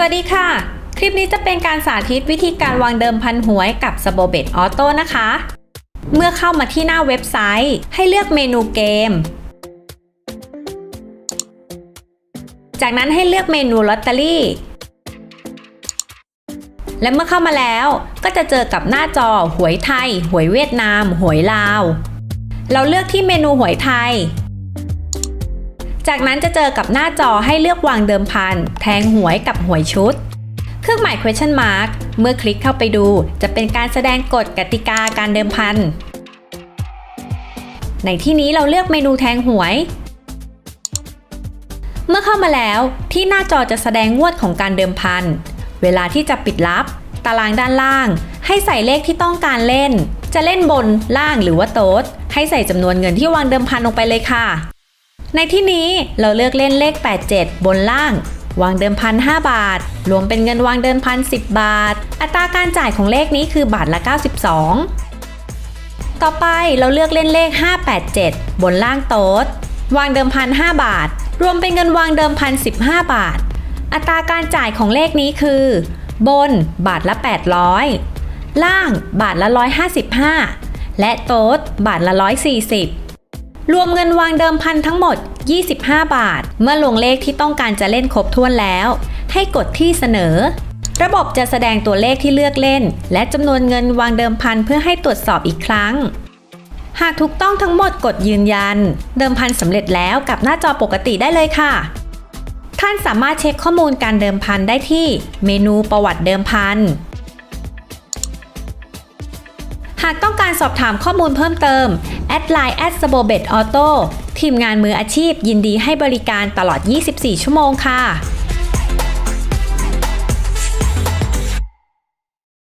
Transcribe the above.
สวัสดีค่ะ คลิปนี้จะเป็นการสาธิตวิธีการวางเดิมพันหวยกับ s b o b e t Auto นะคะ เมื่อเข้ามาที่หน้าเว็บไซต์ ให้เลือกเมนูเกม จากนั้นให้เลือกเมนูลอตเตอรี่ และเมื่อเข้ามาแล้วก็จะเจอกับหน้าจอหวยไทย หวยเวียดนาม หวยลาว เราเลือกที่เมนูหวยไทย จากนั้นจะเจอกับหน้าจอให้เลือกวางเดิมพัน แทงหวยกับหวยชุด เครื่องหมาย question mark เมื่อคลิกเข้าไปดู จะเป็นการแสดงกฎกติกาการเดิมพัน ในที่นี้เราเลือกเมนูแทงหวย เมื่อเข้ามาแล้วที่หน้าจอจะแสดงงวดของการเดิมพัน เวลาที่จะปิดลับ ตารางด้านล่าง ให้ใส่เลขที่ต้องการเล่น จะเล่นบนล่างหรือว่าโต๊ดให้ใส่จำนวนเงินที่วางเดิมพันลงไปเลยค่ะ ในที่นี้เราเลือกเล่นเลข 87 บนล่าง วางเดิมพัน 5 บาท รวมเป็นเงินวางเดิมพัน 10 บาท อัตราการจ่ายของเลขนี้คือบาทละ 92 ต่อไปเราเลือกเล่นเลข 587 บนล่างโต๊ด วางเดิมพัน 5 บาท รวมเป็นเงินวางเดิมพัน 15 บาท อัตราการจ่ายของเลขนี้คือ บนบาทละ 800 ล่างบาทละ 155 และโต๊ดบาทละ 140 รวมเงินวางเดิมพันทั้งหมด 25 บาท เมื่อลงเลขที่ต้องการจะเล่นครบถ้วนแล้ว ให้กดที่เสนอ ระบบจะแสดงตัวเลขที่เลือกเล่น และจำนวนเงินวางเดิมพันเพื่อให้ตรวจสอบอีกครั้ง หากถูกต้องทั้งหมดกดยืนยัน เดิมพันสำเร็จแล้วกับหน้าจอปกติได้เลยค่ะท่านสามารถเช็คข้อมูลการเดิมพันได้ที่เมนูประวัติเดิมพันากต้องการสอบถามข้อมูลเพิ่มเติม แอดไลน์แอดสโบเบตออโต้ทีมงานมืออาชีพยินดีให้บริการตลอด 24 ชั่วโมงค่ะ